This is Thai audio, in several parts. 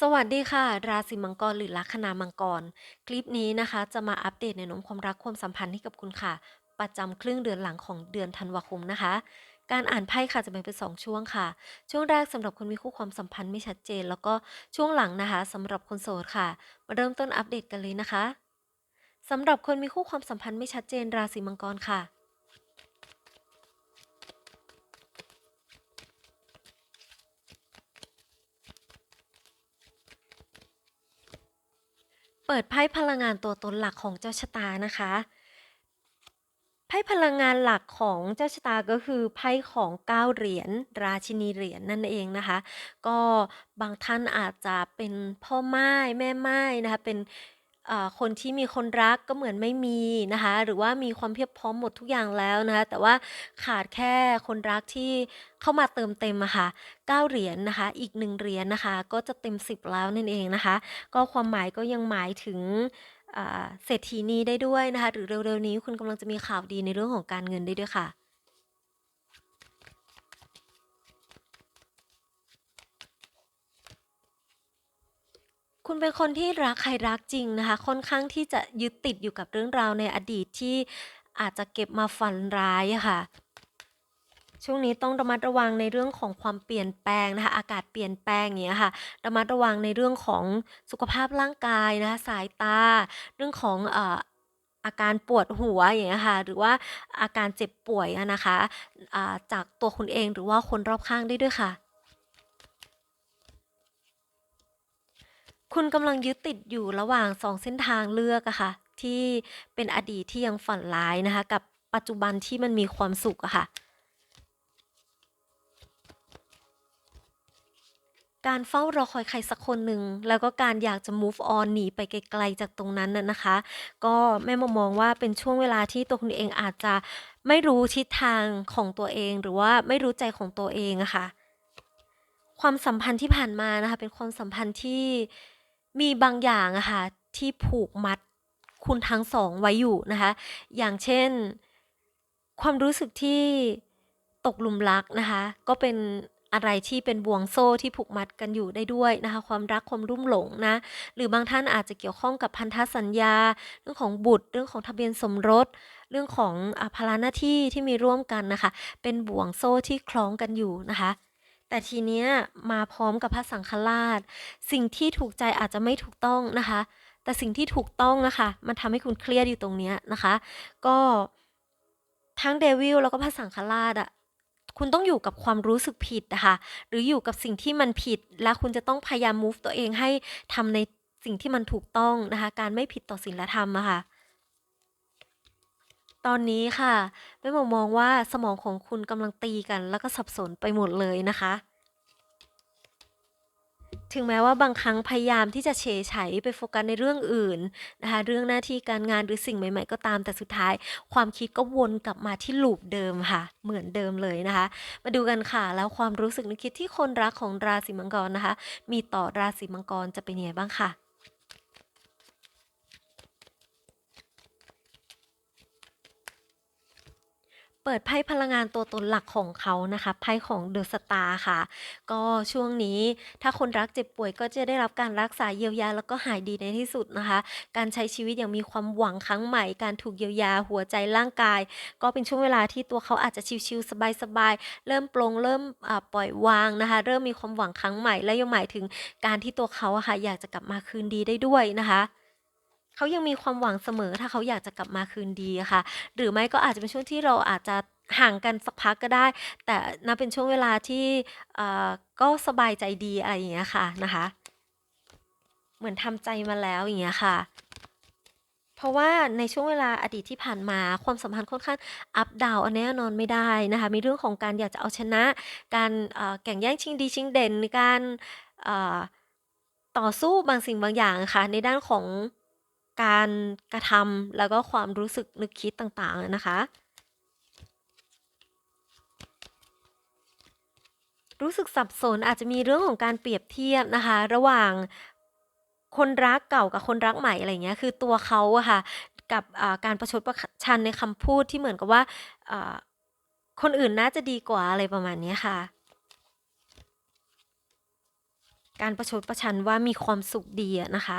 สวัสดีค่ะ ราศีมังกรหรือลัคนามังกร คลิปนี้นะคะ จะมาอัปเดตแนนมความรักความสัมพันธ์ให้กับคุณค่ะ ประจำครึ่งเดือนหลังของเดือนธันวาคมนะคะ การอ่านไพ่ค่ะจะแบ่งเป็นสองช่วงค่ะ ช่วงแรกสำหรับคนมีคู่ความสัมพันธ์ไม่ชัดเจน แล้วก็ช่วงหลังนะคะสำหรับคนโสดค่ะ มาเริ่มต้นอัปเดตกันเลยนะคะสำหรับคนมีคู่ความสัมพันธ์ไม่ชัดเจน ราศีมังกรค่ะ เปิดไพ่พลังงานตัวตนหลักของเจ้าชะตานะคะ ไพ่พลังงานหลักของเจ้าชะตาก็คือไพ่ของเก้าเหรียญราชินีเหรียญนั่นเองนะคะ ก็บางท่านอาจจะเป็นพ่อไม้แม่ไม้นะคะเป็น อ่อคนที่มีคนรักก็เหมือนไม่มีนะคะ หรือว่ามีความเพียบพร้อมหมดทุกอย่างแล้วนะคะ แต่ว่าขาดแค่คนรักที่เข้ามาเติมเต็มอะค่ะเก้าเหรียญนะคะ อีกหนึ่งเหรียญนะคะ ก็จะเต็มสิบแล้วนั่นเองนะคะ ก็ความหมายก็ยังหมายถึง อ่า เศรษฐีนีได้ด้วยนะคะ หรือเร็ว ๆ นี้คุณกำลังจะมีข่าวดีในเรื่องของการเงินได้ด้วยค่ะ คุณเป็นคนที่รักใครรักจริงนะคะ ค่อนข้างที่จะยึดติดอยู่กับเรื่องราวในอดีตที่อาจจะเก็บมาฝันร้ายอะค่ะ ช่วงนี้ต้องระมัดระวังในเรื่องของความเปลี่ยนแปลงนะคะ อากาศเปลี่ยนแปลงอย่างเงี้ยค่ะ ระมัดระวังในเรื่องของสุขภาพร่างกายนะคะ สายตา เรื่องของเอ่ออาการปวดหัวอย่างเงี้ยค่ะ หรือว่าอาการเจ็บป่วยอะนะคะอ่าจากตัวคุณเองหรือว่าคนรอบข้างได้ด้วยค่ะ คุณกำลังยึดติดอยู่ระหว่างสองเส้นทางเลือกอะค่ะ ที่เป็นอดีตที่ยังฝันร้ายนะคะ กับปัจจุบันที่มันมีความสุขอะค่ะ การเฝ้ารอคอยใครสักคนหนึ่งแล้วก็การอยากจะ move on หนีไปไกลๆจากตรงนั้นน่ะนะคะ ก็แม่มามองว่าเป็นช่วงเวลาที่ตัวคุณเองอาจจะไม่รู้ทิศทางของตัวเอง หรือว่าไม่รู้ใจของตัวเองอะค่ะความสัมพันธ์ที่ผ่านมานะคะเป็นความสัมพันธ์ที่ มีบางอย่างอะค่ะที่ผูกมัดคุณทั้งสองไว้อยู่นะคะ อย่างเช่น ความรู้สึกที่ตกหลุมรักนะคะ ก็เป็นอะไรที่เป็นบ่วงโซ่ที่ผูกมัดกันอยู่ได้ด้วยนะคะ ความรักความรุ่มหลงนะ หรือบางท่านอาจจะเกี่ยวข้องกับพันธสัญญา เรื่องของบุตร เรื่องของทะเบียนสมรส เรื่องของอภาระหน้าที่ที่มีร่วมกันนะคะ เป็นบ่วงโซ่ที่คล้องกันอยู่นะคะ แต่ทีเนี้ยมาพร้อมกับพระสังฆราช สิ่งที่ถูกใจอาจจะไม่ถูกต้องนะคะ แต่สิ่งที่ถูกต้องนะคะ มันทำให้คุณเครียดอยู่ตรงเนี้ยนะคะ ก็ทั้งเดวิลแล้วก็พระสังฆราชอะคุณต้องอยู่กับความรู้สึกผิดนะคะหรืออยู่กับสิ่งที่มันผิด และคุณจะต้องพยายาม move ตัวเองให้ทำในสิ่งที่มันถูกต้องนะคะ การไม่ผิดต่อศีลธรรมอะค่ะ ตอนนี้ค่ะ แม่หมอมองว่าสมองของคุณกำลังตีกัน แล้วก็สับสนไปหมดเลยนะคะ ถึงแม้ว่าบางครั้งพยายามที่จะเฉยไฉไปโฟกัสในเรื่องอื่นนะคะ เรื่องหน้าที่การงานหรือสิ่งใหม่ ๆ ก็ตามแต่สุดท้าย ความคิดก็วนกลับมาที่ลูปเดิมค่ะ เหมือนเดิมเลยนะคะ มาดูกันค่ะ แล้วความรู้สึกนึกคิดที่คนรักของราศีมังกรนะคะ มีต่อราศีมังกรจะเป็นยังไงบ้างค่ะ เปิดไพ่พลังงานตัวตนหลักของเขานะคะไพ่ของเดอะสตาร์ค่ะ ก็ช่วงนี้ถ้าคนรักเจ็บป่วยก็จะได้รับการรักษาเยียวยาแล้วก็หายดีในที่สุดนะคะ การใช้ชีวิตอย่างมีความหวังครั้งใหม่ การถูกเยียวยาหัวใจร่างกาย ก็เป็นช่วงเวลาที่ตัวเขาอาจจะชิลๆสบายๆเริ่มปลงเริ่มปล่อยวางนะคะ เริ่มมีความหวังครั้งใหม่และยังหมายถึงการที่ตัวเขาอะค่ะอยากจะกลับมาคืนดีได้ด้วยนะคะ เขายังมีความหวังเสมอถ้าเขาอยากจะกลับมาคืนดีอะค่ะ หรือไม่ก็อาจจะเป็นช่วงที่เราอาจจะห่างกันสักพักก็ได้ แต่นับเป็นช่วงเวลาที่ เอ่อ ก็สบายใจดี อะไรอย่างเงี้ยค่ะนะคะ เหมือนทำใจมาแล้วอย่างเงี้ยค่ะ เพราะว่าในช่วงเวลาอดีตที่ผ่านมาความสัมพันธ์ค่อนข้างอัพดาวอันแน่นอนไม่ได้นะคะ มีเรื่องของการอยากจะเอาชนะ การเอ่อแข่งแย่งชิงดีชิงเด่น การเอ่อต่อสู้บางสิ่งบางอย่างค่ะ ในด้านของ การกระทำแล้วก็ความรู้สึกนึกคิดต่างๆนะคะ รู้สึกสับสนอาจจะมีเรื่องของการเปรียบเทียบนะคะ ระหว่างคนรักเก่ากับคนรักใหม่อะไรเงี้ยคือตัวเขาอะค่ะกับการประชดประชันในคำพูดที่เหมือนกับว่าคนอื่นน่าจะดีกว่าอะไรประมาณนี้ค่ะ การประชดประชันว่ามีความสุขดีนะคะ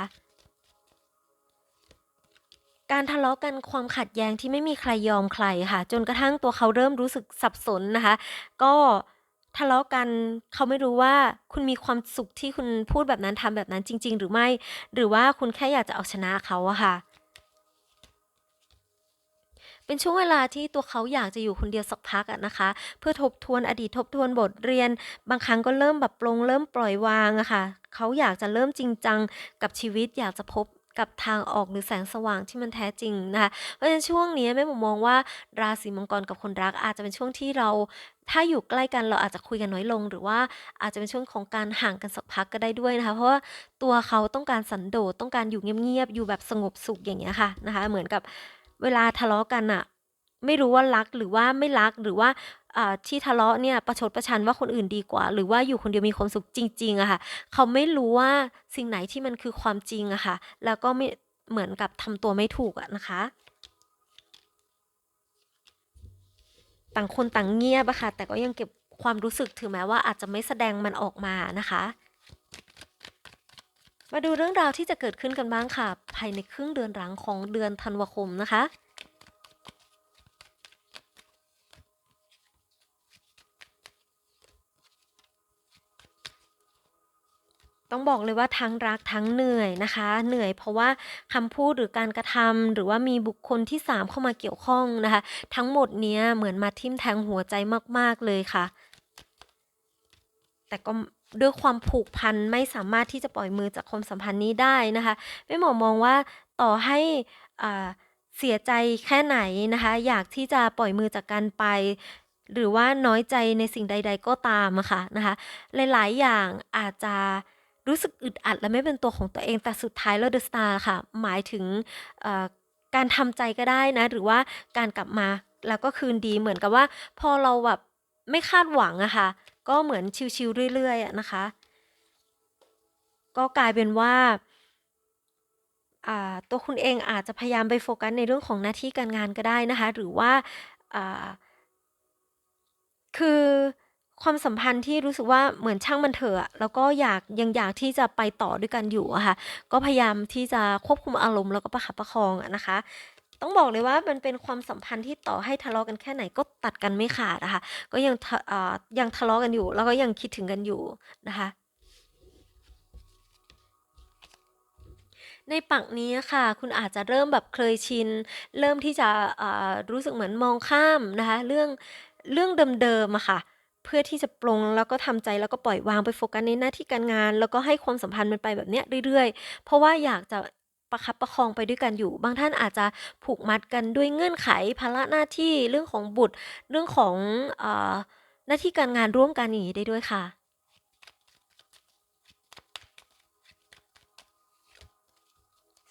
การทะเลาะกันความขัดแย้งที่ไม่มีใครยอมใครค่ะ จนกระทั่งตัวเขาเริ่มรู้สึกสับสนนะคะ ก็ทะเลาะกันเขาไม่รู้ว่าคุณมีความสุขที่คุณพูดแบบนั้นทำแบบนั้นจริง ๆ หรือไม่ หรือว่าคุณแค่อยากจะเอาชนะเขาอะค่ะ เป็นช่วงเวลาที่ตัวเขาอยากจะอยู่คนเดียวสักพักอะนะคะ เพื่อทบทวนอดีตทบทวนบทเรียน บางครั้งก็เริ่มแบบปลงเริ่มปล่อยวางอะค่ะ เขาอยากจะเริ่มจริงจังกับชีวิตอยากจะพบ กับทางออกหรือแสงสว่างที่มันแท้จริงนะคะเพราะฉะนั้นช่วงนี้แม่หมูมองว่าราศีมังกรกับคนรักอาจจะเป็นช่วงที่เราถ้าอยู่ใกล้กันเราอาจจะคุยกันน้อยลง หรือว่าอาจจะเป็นช่วงของการห่างกันสักพักก็ได้ด้วยนะคะ เพราะว่าตัวเขาต้องการสันโดษต้องการอยู่เงียบๆอยู่แบบสงบสุขอย่างเงี้ยค่ะนะคะ เหมือนกับเวลาทะเลาะกันอะไม่รู้ว่ารักหรือว่าไม่รักหรือว่า ที่ทะเลาะเนี่ยประชดประชันว่าคนอื่นดีกว่า หรือว่าอยู่คนเดียวมีความสุขจริงๆอะค่ะ เขาไม่รู้ว่าสิ่งไหนที่มันคือความจริงอะค่ะ แล้วก็ไม่เหมือนกับทำตัวไม่ถูกอะนะคะ ต่างคนต่างเงียบอะค่ะ แต่ก็ยังเก็บความรู้สึกถึงแม้ว่าอาจจะไม่แสดงมันออกมานะคะ มาดูเรื่องราวที่จะเกิดขึ้นกันบ้างค่ะ ภายในครึ่งเดือนหลังของเดือนธันวาคมนะคะ ต้องบอกเลยว่าทั้งรักทั้งเหนื่อยนะคะ เหนื่อยเพราะว่าคำพูดหรือการกระทำหรือว่ามีบุคคลที่ 3 เข้ามาเกี่ยวข้องนะคะ ทั้งหมดเนี้ยเหมือนมาทิ่มแทงหัวใจมาก ๆ เลยค่ะ แต่ก็ด้วยความผูกพันไม่สามารถที่จะปล่อยมือจากความสัมพันธ์นี้ได้นะคะไม่หมอมองว่าต่อให้เสียใจแค่ไหนนะคะ อยากที่จะปล่อยมือจากกันไป หรือว่าน้อยใจในสิ่งใด ๆ ก็ตามอะค่ะนะคะ หลาย ๆ อย่างอาจจะ รู้สึกอึดอัดและไม่เป็นตัวของตัวเอง แต่สุดท้ายแล้วเดอะสตาร์ค่ะ หมายถึงการทำใจก็ได้นะ หรือว่าการกลับมาแล้วก็คืนดีเหมือนกับว่า พอเราแบบไม่คาดหวังอะค่ะ ก็เหมือนชิวๆเรื่อยๆนะคะ ก็กลายเป็นว่าตัวคุณเองอาจจะพยายามไปโฟกัสในเรื่องของหน้าที่การงานก็ได้นะคะ หรือว่าคือ ความสัมพันธ์ที่รู้สึกว่าเหมือนช่างมันเถอะแล้วก็อยากยังอยากที่จะไปต่อด้วยกันอยู่อะค่ะ ก็พยายามที่จะควบคุมอารมณ์แล้วก็ประคับประคองอะนะคะ ต้องบอกเลยว่ามันเป็นความสัมพันธ์ที่ต่อให้ทะเลาะกันแค่ไหนก็ตัดกันไม่ขาดนะคะก็ยังยังทะเลาะกันอยู่ แล้วก็ยังคิดถึงกันอยู่นะคะในปักนี้ค่ะ คุณอาจจะเริ่มแบบเคยชิน เริ่มที่จะรู้สึกเหมือนมองข้ามนะคะ เรื่องเรื่องเดิมๆอะค่ะ เพื่อที่จะปลงแล้วก็ทำใจแล้วก็ปล่อยวางไปโฟกัสในหน้าที่การงาน แล้วก็ให้ความสัมพันธ์มันไปแบบเนี้ยเรื่อยๆ เพราะว่าอยากจะประคับประคองไปด้วยกันอยู่ บางท่านอาจจะผูกมัดกันด้วยเงื่อนไขภาระหน้าที่เรื่องของบุตร เรื่องของอหน้าที่การงานร่วมกันอย่างนี้ได้ด้วยค่ะ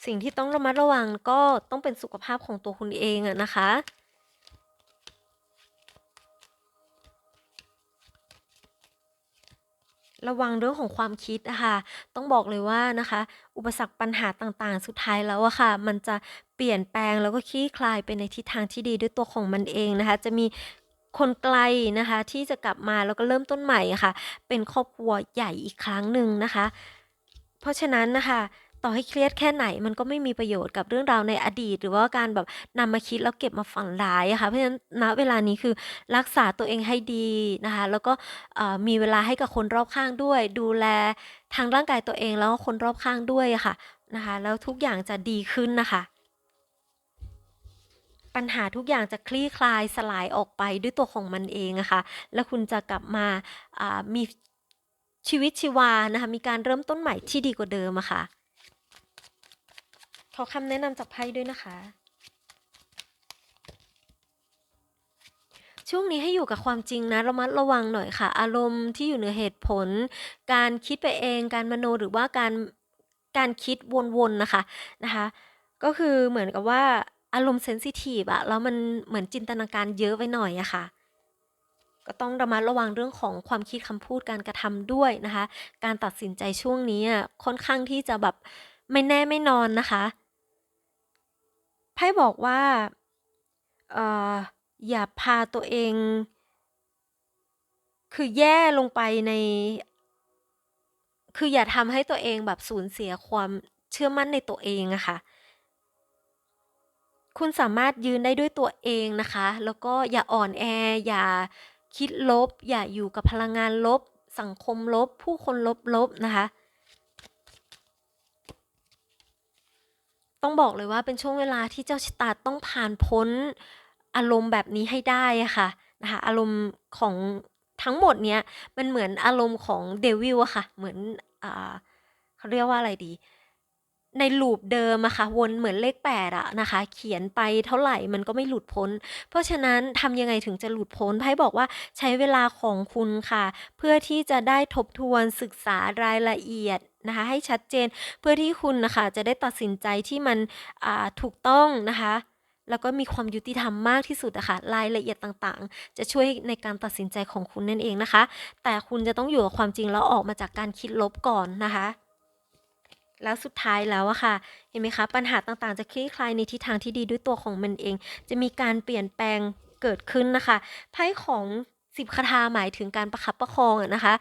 สิ่งที่ต้องระมัดระวังก็ต้องเป็นสุขภาพของตัวคุณเองอะนะคะ ระวังเรื่องของความคิดนะคะต้องบอกเลยว่านะคะ อุปสรรคปัญหาต่างๆ สุดท้ายแล้วอะค่ะ มันจะเปลี่ยนแปลงแล้วก็คลี่คลายไปในทิศทางที่ดีด้วยตัวของมันเองนะคะ จะมีคนไกลนะคะ ที่จะกลับมาแล้วก็เริ่มต้นใหม่ะค่ะ เป็นครอบครัวใหญ่อีกครั้งหนึ่งนะคะ เพราะฉะนั้นนะคะ ต่อให้เครียดแค่ไหนมันก็ไม่มีประโยชน์กับเรื่องราวในอดีต หรือว่าการแบบนำมาคิดแล้วเก็บมาฝันร้ายอะค่ะ เพราะฉะนั้นณเวลานี้คือรักษาตัวเองให้ดีนะคะ แล้วก็มีเวลาให้กับคนรอบข้างด้วย ดูแลทางร่างกายตัวเองแล้วก็คนรอบข้างด้วยอะค่ะนะคะ แล้วทุกอย่างจะดีขึ้นนะคะ ปัญหาทุกอย่างจะคลี่คลายสลายออกไปด้วยตัวของมันเองอะคะ่ะ แล้วคุณจะกลับมามีชีวิตชีวานะคะ มีการเริ่มต้นใหม่ที่ดีกว่าเดิมอะค่ะ ขอคำแนะนำจากไพ่ด้วยนะคะ ช่วงนี้ให้อยู่กับความจริงนะระมัดระวังหน่อยค่ะ อารมณ์ที่อยู่เหนือเหตุผล การคิดไปเอง การมโนหรือว่าการการคิดวนๆนะคะนะคะ ก็คือเหมือนกับว่าอารมณ์เซนซิทีฟอะแล้วมันเหมือนจินตนาการเยอะไปหน่อยอะค่ะ ก็ต้องระมัดระวังเรื่องของความคิดคำพูดการกระทำด้วยนะคะ การตัดสินใจช่วงนี้ค่อนข้างที่จะแบบไม่แน่ไม่นอนนะคะ ไพ่บอกว่า เอ่อ อย่าพาตัวเอง คือแย่ลงไปใน คืออย่าทำให้ตัวเองแบบสูญเสียความเชื่อมั่นในตัวเองอะค่ะ คุณสามารถยืนได้ด้วยตัวเองนะคะ แล้วก็อย่าอ่อนแอ อย่าคิดลบ อย่าอยู่กับพลังงานลบ สังคมลบ ผู้คนลบๆนะคะ ต้องบอกเลยว่าเป็นช่วงเวลาที่เจ้าชะตาต้องผ่านพ้นอารมณ์แบบนี้ให้ได้ค่ะนะคะอารมณ์ของทั้งหมดเนี้ยมันเหมือนอารมณ์ของเดวิลอะค่ะ เหมือนอ่าเขาเรียกว่าอะไรดี ในลูปเดิมอะค่ะ วนเหมือนเลขแปดอะนะคะ เขียนไปเท่าไหร่มันก็ไม่หลุดพ้น เพราะฉะนั้นทำยังไงถึงจะหลุดพ้นไพ่บอกว่าใช้เวลาของคุณค่ะ เพื่อที่จะได้ทบทวนศึกษารายละเอียดนะคะให้ชัดเจนเพื่อที่คุณนะคะจะได้ตัดสินใจที่มันถูกต้องนะคะ แล้วก็มีความยุติธรรมมากที่สุดอะค่ะรายละเอียดต่างๆ จะช่วยในการตัดสินใจของคุณนั่นเองนะคะ แต่คุณจะต้องอยู่กับความจริงแล้วออกมาจากการคิดลบก่อนนะคะ แล้วสุดท้ายแล้วอะค่ะ เห็นไหมคะ ปัญหาต่างๆ จะคลี่คลายในทิศทางที่ดีด้วยตัวของมันเอง จะมีการเปลี่ยนแปลงเกิดขึ้นนะคะไพ่ของสิบคาถาหมายถึงการประคับประคองนะคะ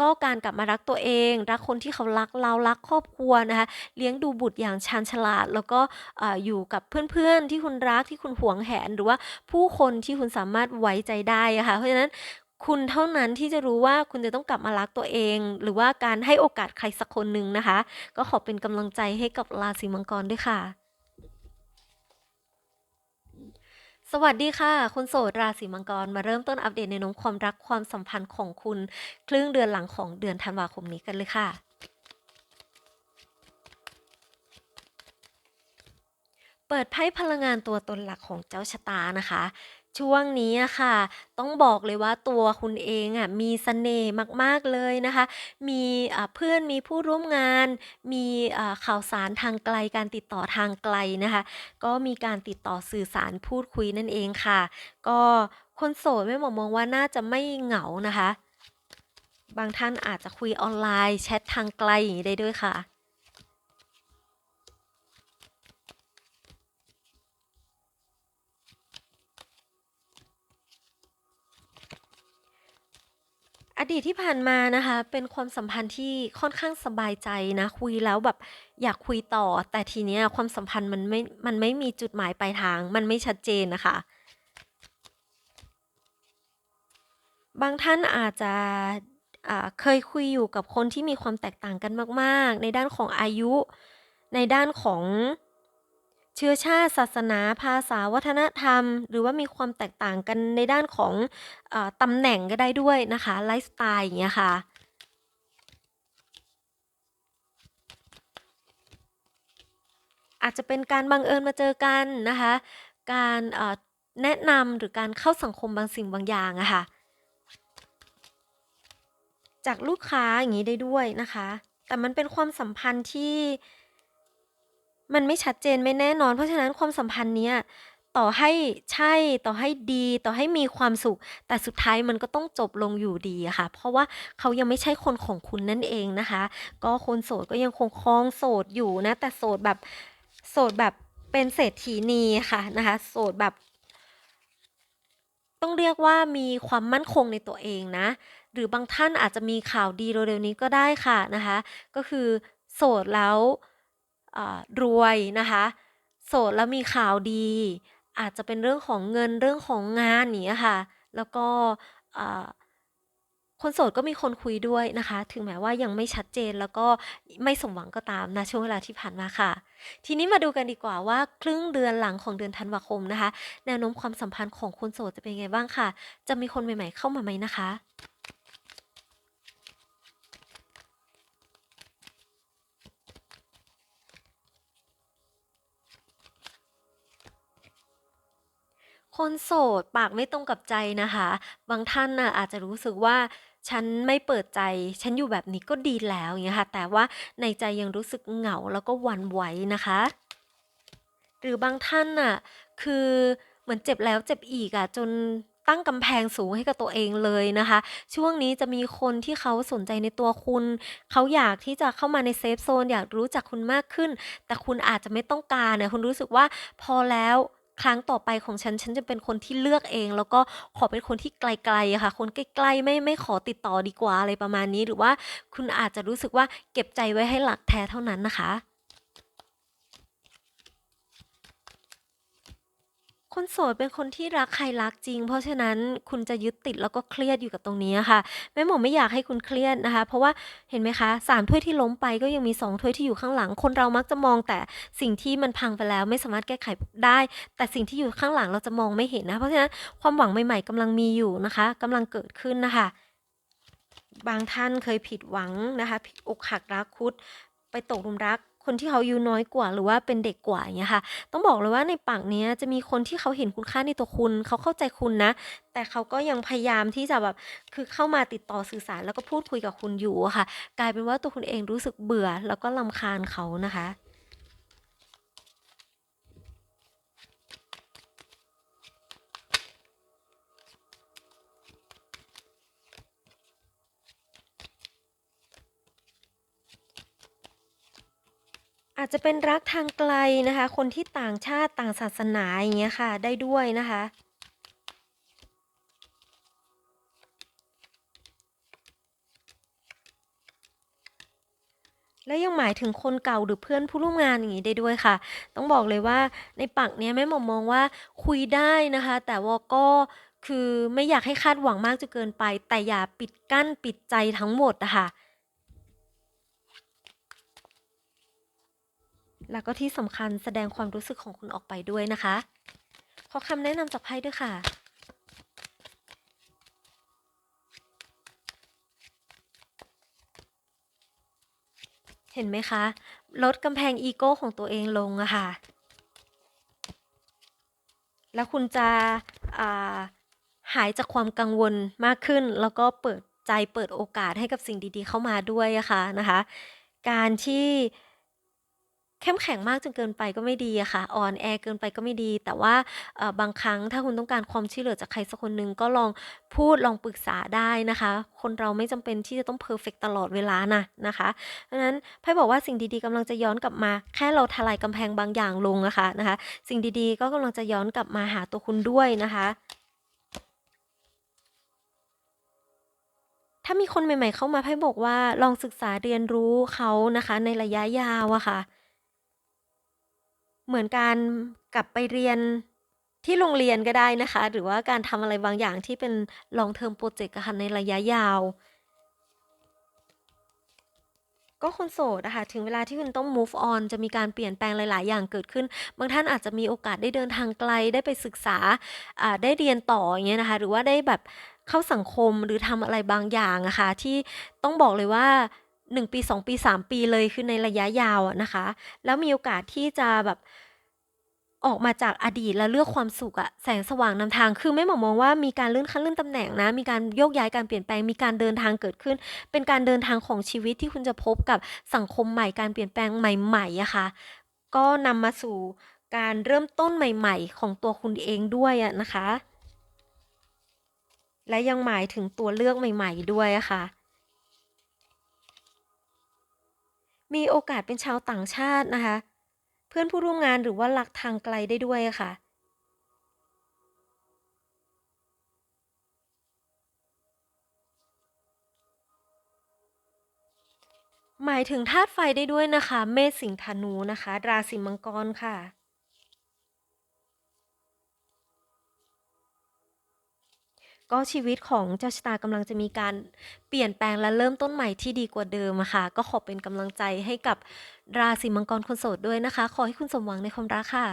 ก็การกลับมารักตัวเอง รักคนที่เขารักเรารักครอบครัวนะคะเลี้ยงดูบุตรอย่างชาญฉลาด แล้วก็เอ่อยู่กับเพื่อนๆที่คุณรักที่คุณหวงแหน หรือว่าผู้คนที่คุณสามารถไว้ใจได้ะค่ะเพราะฉะนั้น คุณเท่านั้นที่จะรู้ว่าคุณจะต้องกลับมารักตัวเอง หรือว่าการให้โอกาสใครสักคนหนึ่งนะคะ ก็ขอเป็นกำลังใจให้กับราศีมังกรด้วยค่ะ สวัสดีค่ะ คุณโสดราศีมังกรมาเริ่มต้นอัปเดตในน้องความรักความสัมพันธ์ของคุณ ครึ่งเดือนหลังของเดือนธันวาคมนี้กันเลยค่ะเปิดไพ่พลังงานตัวตนหลักของเจ้าชะตานะคะ ช่วงนี้อะค่ะ ต้องบอกเลยว่า ตัวคุณเองอะมีเสน่ห์มาก ๆ เลยนะคะ มี อ่า เพื่อน มีผู้ร่วมงาน มี อ่า ข่าวสารทางไกล การติดต่อทางไกลนะคะ ก็มีการติดต่อสื่อสารพูดคุยนั่นเองค่ะ ก็คนโสด แม่หมอมองว่า น่าจะไม่เหงานะคะ บางท่านอาจจะคุยออนไลน์ แชททางไกล อย่างนี้ได้ด้วยค่ะ อดีตที่ผ่านมานะคะ เป็นความสัมพันธ์ที่ค่อนข้างสบายใจนะ คุยแล้วแบบอยากคุยต่อ แต่ทีเนี้ยความสัมพันธ์มันไม่มันไม่มีจุดหมายปลายทาง มันไม่ชัดเจนนะคะ บางท่านอาจจะอ่าเคยคุยอยู่กับคนที่มีความแตกต่างกันมาก ๆ ในด้านของอายุ ในด้านของ เชื้อชาติศาสนาภาษาวัฒนธรรม หรือว่ามีความแตกต่างกันในด้านของอตำแหน่งก็ได้ด้วยนะคะไลฟ์สไตล์อย่างเงี้ยค่ะอาจจะเป็นการบังเอิญมาเจอกันนะคะ การแนะนำหรือการเข้าสังคมบางสิ่งบางอย่างอะค่ะ จากลูกค้าอย่างนี้ได้ด้วยนะคะ แต่มันเป็นความสัมพันธ์ที่ มันไม่ชัดเจนไม่แน่นอน เพราะฉะนั้นความสัมพันธ์เนี้ยต่อให้ใช่ ต่อให้ดี ต่อให้มีความสุข แต่สุดท้ายมันก็ต้องจบลงอยู่ดีอะค่ะ เพราะว่าเขายังไม่ใช่คนของคุณนั่นเองนะคะ ก็คนโสดก็ยังคงครองโสดอยู่นะ แต่โสดแบบโสดแบบเป็นเศรษฐีนีค่ะนะคะ โสดแบบ ต้องเรียกว่ามีความมั่นคงในตัวเองนะ หรือบางท่านอาจจะมีข่าวดีเร็วๆนี้ก็ได้ค่ะนะคะ ก็คือโสดแล้ว รวยนะคะ โสดแล้วมีข่าวดี อาจจะเป็นเรื่องของเงินเรื่องของงานอย่างเงี้ค่ะ แล้วก็คนโสดก็มีคนคุยด้วยนะคะ ถึงแม้ว่ายังไม่ชัดเจนแล้วก็ไม่สมหวังก็ตามนะช่วงเวลาที่ผ่านมาค่ะ ทีนี้มาดูกันดีกว่าว่าครึ่งเดือนหลังของเดือนธันวาคมนะคะ แนวโน้มความสัมพันธ์ของคนโสดจะเป็นยังไงบ้างค่ะ จะมีคนใหม่ ๆ เข้ามาไหมนะคะ คนโสดปากไม่ตรงกับใจนะคะ บางท่านน่ะอาจจะรู้สึกว่าฉันไม่เปิดใจ ฉันอยู่แบบนี้ก็ดีแล้วอย่างเงี้ยค่ะ แต่ว่าในใจยังรู้สึกเหงาแล้วก็หวั่นไหวนะคะ หรือบางท่านน่ะคือเหมือนเจ็บแล้วเจ็บอีกอะจนตั้งกำแพงสูงให้กับตัวเองเลยนะคะ ช่วงนี้จะมีคนที่เขาสนใจในตัวคุณ เขาอยากที่จะเข้ามาในเซฟโซนอยากรู้จักคุณมากขึ้น แต่คุณอาจจะไม่ต้องการเนี่ยคุณรู้สึกว่าพอแล้ว ครั้งต่อไปของฉัน ฉันจะเป็นคนที่เลือกเอง แล้วก็ขอเป็นคนที่ไกล ๆ อะค่ะ คนใกล้ ๆ ไม่ ไม่ขอติดต่อดีกว่า อะไรประมาณนี้ หรือว่าคุณอาจจะรู้สึกว่า เก็บใจไว้ให้หลักแท้เท่านั้นนะคะ คนโสดเป็นคนที่รักใครรักจริง เพราะฉะนั้นคุณจะยึดติดแล้วก็เครียดอยู่กับตรงนี้อะค่ะ แม่หมอไม่อยากให้คุณเครียดนะคะ เพราะว่าเห็นไหมคะ3ถ้วยที่ล้มไปก็ยังมี2ถ้วยที่อยู่ข้างหลัง คนเรามักจะมองแต่สิ่งที่มันพังไปแล้วไม่สามารถแก้ไขได้ แต่สิ่งที่อยู่ข้างหลังเราจะมองไม่เห็นนะ เพราะฉะนั้นความหวังใหม่ๆกำลังมีอยู่นะคะกำลังเกิดขึ้นนะคะ บางท่านเคยผิดหวังนะคะ ผิดอกหักรักคุดไปตกหลุมรัก คนที่เขาอายุน้อยกว่า หรือว่าเป็นเด็กกว่าอย่างเงี้ยค่ะ ต้องบอกเลยว่าในปากเนี้ยจะมีคนที่เขาเห็นคุณค่าในตัวคุณ เขาเข้าใจคุณนะ แต่เขาก็ยังพยายามที่จะแบบคือเข้ามาติดต่อสื่อสารแล้วก็พูดคุยกับคุณอยู่อะค่ะ กลายเป็นว่าตัวคุณเองรู้สึกเบื่อแล้วก็ลำคาญเขานะคะ อาจจะเป็นรักทางไกลนะคะ คนที่ต่างชาติต่างศาสนาอย่างเงี้ยค่ะ ได้ด้วยนะคะ และยังหมายถึงคนเก่าหรือเพื่อนผู้ร่วมงานอย่างงี้ได้ด้วยค่ะ ต้องบอกเลยว่าในปากเนี้ยแม่หมวกมองว่าคุยได้นะคะ แต่ว่าก็คือไม่อยากให้คาดหวังมากจนเกินไป แต่อย่าปิดกั้นปิดใจทั้งหมดอะคะ แล้วก็ที่สำคัญแสดงความรู้สึกของคุณออกไปด้วยนะคะ ขอคำแนะนำจากไพ่ด้วยค่ะ เห็นไหมคะ ลดกำแพงอีโก้ของตัวเองลงอะค่ะ แล้วคุณจะาหายจากความกังวลมากขึ้น แล้วก็เปิดใจเปิดโอกาสให้กับสิ่งดีๆ เข้ามาด้วยอะค่ะนะคะ การที่ เข้มแข็งมากจนเกินไปก็ไม่ดีอะค่ะ อ่อนแอเกินไปก็ไม่ดี แต่ว่า เอ่อ บางครั้งถ้าคุณต้องการความช่วยเหลือจากใครสักคนหนึ่ง ก็ลองพูด ลองปรึกษาได้นะคะ คนเราไม่จำเป็นที่จะต้องเพอร์เฟกต์ตลอดเวลานะนะคะ เพราะฉะนั้นไพ่บอกว่าสิ่งดี ๆกำลังจะย้อนกลับมา แค่เราทลายกำแพงบางอย่างลงอะค่ะนะคะ สิ่งดี ๆ ก็กำลังจะย้อนกลับมาหาตัวคุณด้วยนะคะ ถ้ามีคนใหม่ ๆ เข้ามาไพ่บอกว่าลองศึกษาเรียนรู้เขานะคะ ในระยะยาวอะค่ะ เหมือนการกลับไปเรียนที่โรงเรียนก็ได้นะคะ หรือว่าการทำอะไรบางอย่างที่เป็น long term พรเจกต์อะค่ะในระยะยาว ก็คนโสดอะคะถึงเวลาที่คุณต้อง move on จะมีการเปลี่ยนแปลงหลาย ๆ อย่างเกิดขึ้น บางท่านอาจจะมีโอกาสได้เดินทางไกลได้ไปศึกษาได้เรียนต่ออย่างเงี้ยนะคะ หรือว่าได้แบบเข้าสังคมหรือทำอะไรบางอย่างอะคะที่ต้องบอกเลยว่า 1 ปี 2 ปี 3 ปีเลยคือในระยะยาวนะคะ แล้วมีโอกาสที่จะแบบออกมาจากอดีตแล้วเลือกความสุขอะแสงสว่างนำทางคือแม่หมวกมองว่ามีการเลื่อนขั้นเลื่อนตำแหน่งนะ มีการโยกย้ายการเปลี่ยนแปลงมีการเดินทางเกิดขึ้น เป็นการเดินทางของชีวิตที่คุณจะพบกับสังคมใหม่การเปลี่ยนแปลงใหม่ๆอะค่ะก็นำมาสู่การเริ่มต้นใหม่ ๆ ของตัวคุณเองด้วยอะนะคะ และยังหมายถึงตัวเลือกใหม่ ๆ ด้วยอะค่ะ มีโอกาสเป็นชาวต่างชาตินะคะ เพื่อนผู้ร่วมงานหรือว่าลักทางไกลได้ด้วยะค่ะ หมายถึงธาตุไฟได้ด้วยนะคะ เมษสิงธนูนะคะ ราศีมังกรค่ะ ก็ชีวิตของเจ้าชะตากำลังจะมีการเปลี่ยนแปลงและเริ่มต้นใหม่ที่ดีกว่าเดิมอะค่ะ ก็ขอเป็นกำลังใจให้กับราศีมังกรคนโสดด้วยนะคะ ขอให้คุณสมหวังในความรักค่ะ